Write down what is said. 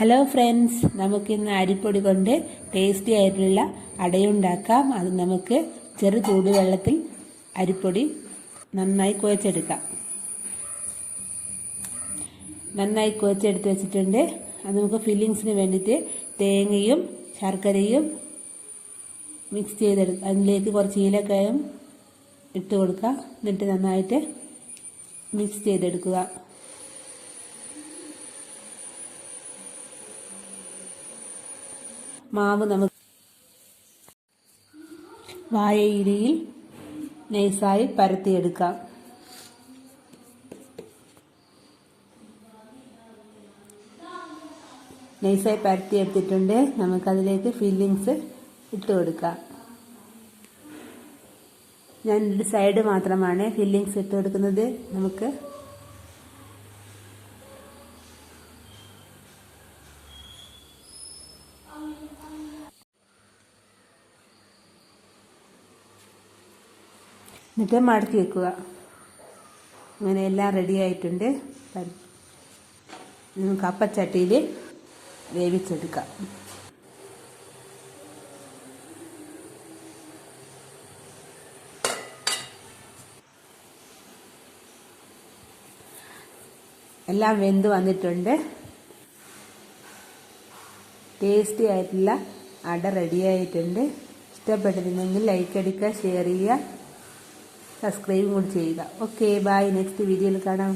Hello friends നമുക്കിന്ന് അരിപ്പൊടി കൊണ്ട് ടേസ്റ്റി ആയിട്ടുള്ള അടയുണ്ടാക്കാം. അത് നമുക്ക് ചെറു ചൂടുവെള്ളത്തിൽ അരിപ്പൊടി നന്നായി കുഴച്ചെടുക്കാം. നന്നായി കുഴച്ചെടുത്ത് വെച്ചിട്ടുണ്ട്. അത് നമുക്ക് ഫില്ലിങ്സിന് വേണ്ടിയിട്ട് തേങ്ങയും ശർക്കരയും മിക്സ് ചെയ്തെടുക്കുക അതിലേക്ക് കുറച്ച് ഈലക്കായും ഇട്ട് കൊടുക്കുക. എന്നിട്ട് നന്നായിട്ട് മിക്സ് ചെയ്തെടുക്കുക. മാവ് നമുക്ക് വാഴയിലയിൽ നൈസായി പരത്തിയെടുക്കാം. നൈസായി പരത്തിയെടുത്തിട്ടുണ്ട്. നമുക്കതിലേക്ക് ഫില്ലിങ്സ് ഇട്ട് കൊടുക്കാം. ഞാൻ ഒരു സൈഡ് മാത്രമാണ് ഫില്ലിങ്സ് ഇട്ട് കൊടുക്കുന്നത്. നമുക്ക് എന്നിട്ട് മടക്കി വെക്കുക. അങ്ങനെ എല്ലാം റെഡി ആയിട്ടുണ്ട്. നമുക്ക് അപ്പച്ചട്ടിയിൽ വേവിച്ചെടുക്കാം. എല്ലാം വെന്ത് വന്നിട്ടുണ്ട്. ടേസ്റ്റി ആയിട്ടുള്ള അട റെഡി ആയിട്ടുണ്ട്. ഇഷ്ടപ്പെട്ടിരുന്നെങ്കിൽ ലൈക്ക് അടിക്കുക ഷെയർ ചെയ്യുക. സബ്സ്ക്രൈബും കൂടി ചെയ്യുക. ഓക്കെ ബൈ നെക്സ്റ്റ് വീഡിയോയിൽ കാണാം.